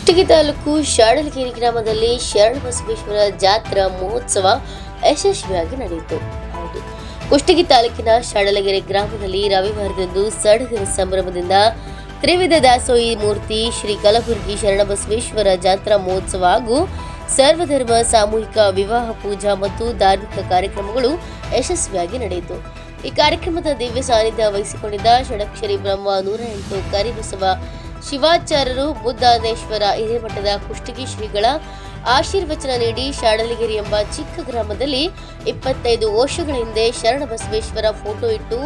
ಕುಷ್ಟಗಿ ತಾಲೂಕು ಶಾಡಲಗಿರಿ ಗ್ರಾಮದಲ್ಲಿ ಶರಣ ಬಸವೇಶ್ವರ ಜಾತ್ರಾ ಮಹೋತ್ಸವ ಯಶಸ್ವಿಯಾಗಿ ನಡೆಯಿತು. ಹೌದು. ಕುಷ್ಟಗಿ ತಾಲೂಕಿನ ಶಾಡಲಗೆರೆ ಗ್ರಾಮದಲ್ಲಿ ರವಿವಾರದಂದು ಸಡಗರ ಸಂಭ್ರಮದಿಂದ ತ್ರಿವಿಧ ದಾಸೋಹಿ ಮೂರ್ತಿ ಶ್ರೀ ಕಲಬುರಗಿ ಶರಣಬಸವೇಶ್ವರ ಜಾತ್ರಾ ಮಹೋತ್ಸವ ಹಾಗೂ ಸರ್ವಧರ್ಮ ಸಾಮೂಹಿಕ ವಿವಾಹ ಪೂಜಾ ಮತ್ತು ಧಾರ್ಮಿಕ ಕಾರ್ಯಕ್ರಮಗಳು ಯಶಸ್ವಿಯಾಗಿ ನಡೆಯಿತು. ಈ ಕಾರ್ಯಕ್ರಮದ ದಿವ್ಯ ಸಾನ್ನಿಧ್ಯ ವಹಿಸಿಕೊಂಡಿದ್ದ ಷಡಕ್ಷರಿ ಬ್ರಹ್ಮ ನೂರ ಎಂಟು ಕರಿಬಸವ ಶಿವಾಚಾರ್ಯರು ಬುದ್ಧಾನೇಶ್ವರ ಹಿರೇಮಠದ ಕುಷ್ಟಗಿ ಶ್ರೀಗಳ ಆಶೀರ್ವಚನ ನೀಡಿ ಶಾಡಲಗಿರಿ ಎಂಬ ಚಿಕ್ಕ ಗ್ರಾಮದಲ್ಲಿ ಇಪ್ಪತ್ತೈದು ವರ್ಷಗಳ ಹಿಂದೆ ಶರಣ ಬಸವೇಶ್ವರ ಫೋಟೋ ಇಟ್ಟು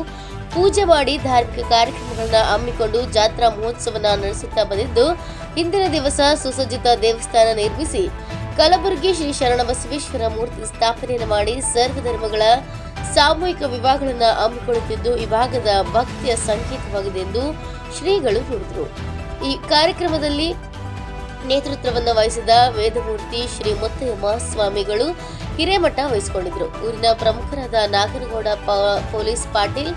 ಪೂಜೆ ಮಾಡಿ ಧಾರ್ಮಿಕ ಕಾರ್ಯಕ್ರಮಗಳನ್ನು ಹಮ್ಮಿಕೊಂಡು ಜಾತ್ರಾ ಮಹೋತ್ಸವನ ನಡೆಸುತ್ತಾ ಬಂದಿದ್ದು ಇಂದಿನ ದಿವಸ ಸುಸಜ್ಜಿತ ದೇವಸ್ಥಾನ ನಿರ್ಮಿಸಿ ಕಲಬುರಗಿ ಶ್ರೀ ಶರಣ ಬಸವೇಶ್ವರ ಮೂರ್ತಿ ಸ್ಥಾಪನೆಯನ್ನು ಮಾಡಿ ಸರ್ವಧರ್ಮಗಳ ಸಾಮೂಹಿಕ ವಿವಾಹಗಳನ್ನು ಹಮ್ಮಿಕೊಳ್ಳುತ್ತಿದ್ದು, ಈ ಭಾಗದ ಭಕ್ತಿಯ ಸಂಕೇತವಾಗಿದೆ ಎಂದು ಶ್ರೀಗಳು ನುಡಿದರು ಈ ಕಾರ್ಯಕ್ರಮದಲ್ಲಿ ನೇತೃತ್ವವನ್ನು ವಹಿಸಿದ ವೇದಮೂರ್ತಿ ಶ್ರೀ ಮುತ್ತಯ್ಯಮ್ಮ ಸ್ವಾಮಿಗಳು ಹಿರೇಮಠ ವಹಿಸಿಕೊಂಡಿದ್ದರು. ಊರಿನ ಪ್ರಮುಖರಾದ ನಾಗನಗೌಡ ಪೊಲೀಸ್ ಪಾಟೀಲ್,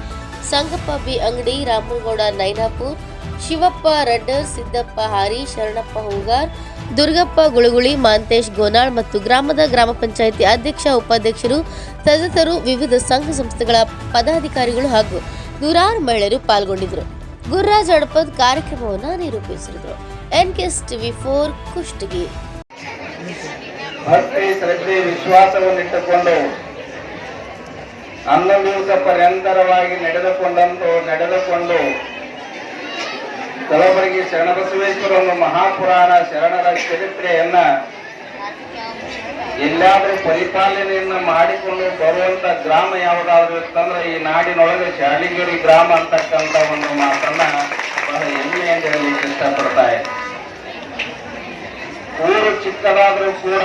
ಸಂಗಪ್ಪ ಬಿ ಅಂಗಡಿ, ರಾಮನಗೌಡ ನೈನಾಪುರ್, ಶಿವಪ್ಪ ರಡ್ಡರ್, ಸಿದ್ದಪ್ಪ ಹಾರಿ, ಶರಣಪ್ಪ ಹೂಗಾರ್, ದುರ್ಗಪ್ಪ ಗುಳುಗುಳಿ, ಮಾಂತೇಶ್ ಗೋನಾಳ್ ಮತ್ತು ಗ್ರಾಮದ ಗ್ರಾಮ ಪಂಚಾಯಿತಿ ಅಧ್ಯಕ್ಷ, ಉಪಾಧ್ಯಕ್ಷರು ಸದಸ್ಯರು ವಿವಿಧ ಸಂಘ ಸಂಸ್ಥೆಗಳ ಪದಾಧಿಕಾರಿಗಳು ಹಾಗೂ ನೂರಾರು ಮಹಿಳೆಯರು ಪಾಲ್ಗೊಂಡಿದ್ದರು. ಗುರುರಾಜ್ ಅಡಪದ್ ಕಾರ್ಯಕ್ರಮವನ್ನು ನಿರೂಪಿಸಿದರು. NKS TV four Kushtagi. ಭಕ್ತಿ ಶ್ರದ್ಧೆ ವಿಶ್ವಾಸವನ್ನಿಟ್ಟುಕೊಂಡು ದಿವಸ ಪರ್ಯಂತರವಾಗಿ ನಡೆದುಕೊಂಡಂತೂ ನಡೆದುಕೊಂಡು ಕಲಬುರಗಿ ಶರಣಬಸವೇಶ್ವರನ ಮಹಾಪುರಾಣ ಶರಣರ ಚರಿತ್ರೆಯನ್ನ ಎಲ್ಲಾದ್ರೂ ಪರಿಪಾಲನೆಯನ್ನ ಮಾಡಿಕೊಂಡು ಬರುವಂತ ಗ್ರಾಮ ಯಾವುದಾದ್ರೂ ಇತ್ತಂದ್ರೆ ಈ ನಾಡಿನೊಳಗೆ ಶಾಲಿಗಿರಿ ಗ್ರಾಮ ಅಂತಕ್ಕಂತ ಒಂದು ಮಾತನ್ನ ಬಹಳ ಹೆಮ್ಮೆಯಿಂದ ಹೇಳಲಿಕ್ಕೆ ಇಷ್ಟಪಡ್ತಾ ಇದೆ ಊರು ಚಿಕ್ಕದಾದ್ರೂ ಕೂಡ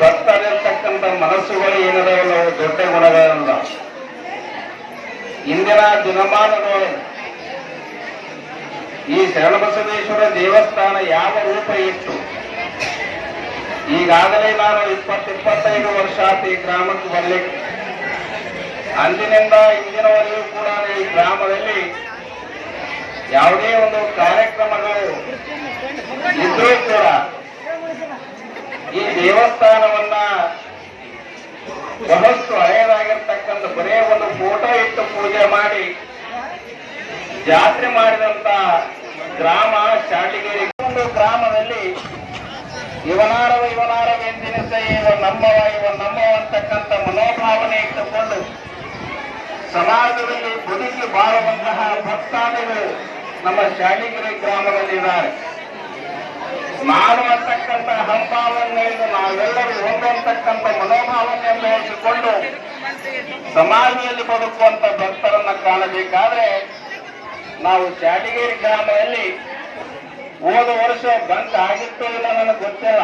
ಭಕ್ತರಿರ್ತಕ್ಕಂಥ ಮನಸ್ಸುಗಳು ಏನದಾವಲ್ಲ ದೊಡ್ಡ ಗುಣಗಳಲ್ಲ. ಇಂದಿನ ದಿನಮಾನಗಳು ಈ ಶರಣಬಸವೇಶ್ವರ ದೇವಸ್ಥಾನ ಯಾವ ರೂಪ ಇತ್ತು? ಈಗಾಗಲೇ ನಾನು ಇಪ್ಪತ್ತು ಇಪ್ಪತ್ತೈದು ವರ್ಷ ಈ ಗ್ರಾಮಕ್ಕೆ ಬರಲಿ ಅಂದಿನಿಂದ ಇಂದಿನವರೆಗೂ ಕೂಡ ಈ ಗ್ರಾಮದಲ್ಲಿ ಯಾವುದೇ ಒಂದು ಕಾರ್ಯಕ್ರಮಗಳು ಇದ್ರೂ ಕೂಡ ಈ ದೇವಸ್ಥಾನವನ್ನ ಬಹಳಷ್ಟು ಹಳೆಯದಾಗಿರ್ತಕ್ಕಂಥ ಬರೇ ಒಂದು ಫೋಟೋ ಇಟ್ಟು ಪೂಜೆ ಮಾಡಿ ಜಾತ್ರೆ ಮಾಡಿದಂತ ಗ್ರಾಮ ಶಾಟಿಗೇರಿ ಒಂದು ಗ್ರಾಮದಲ್ಲಿ ಇವನಾರವ ಇವನಾರವ ಎಂದಿನಿಸ ಇವ ನಮ್ಮವ ಇವ ನಮ್ಮವ ಅಂತಕ್ಕಂಥ ಮನೋಭಾವನೆ ಇಟ್ಟುಕೊಂಡು ಸಮಾಜದಲ್ಲಿ ಬದುಕಿ ಬಾಳುವಂತಹ ಭಕ್ತಾದಿಗಳು ನಮ್ಮ ಶಾಲಿಗಿರಿ ಗ್ರಾಮದಲ್ಲಿದ್ದಾರೆ. ನಾನು ಅಂತಕ್ಕಂಥ ಹಂಭಾವನೆಯಿಂದ ನಾವೆಲ್ಲರೂ ಹೊಂದುವಂತಕ್ಕಂಥ ಮನೋಭಾವನೆಯನ್ನು ಇಟ್ಟುಕೊಂಡು ಸಮಾಜದಲ್ಲಿ ಬದುಕುವಂತ ಭಕ್ತರನ್ನ ಕಾಣಬೇಕಾದ್ರೆ ನಾವು ಚಾಟಿಗೇರಿ ಗ್ರಾಮದಲ್ಲಿ ಹೋದ ವರ್ಷ ಬಂಕ್ ಆಗಿತ್ತೋ ಇಲ್ಲ ನನಗೆ ಗೊತ್ತಿಲ್ಲ.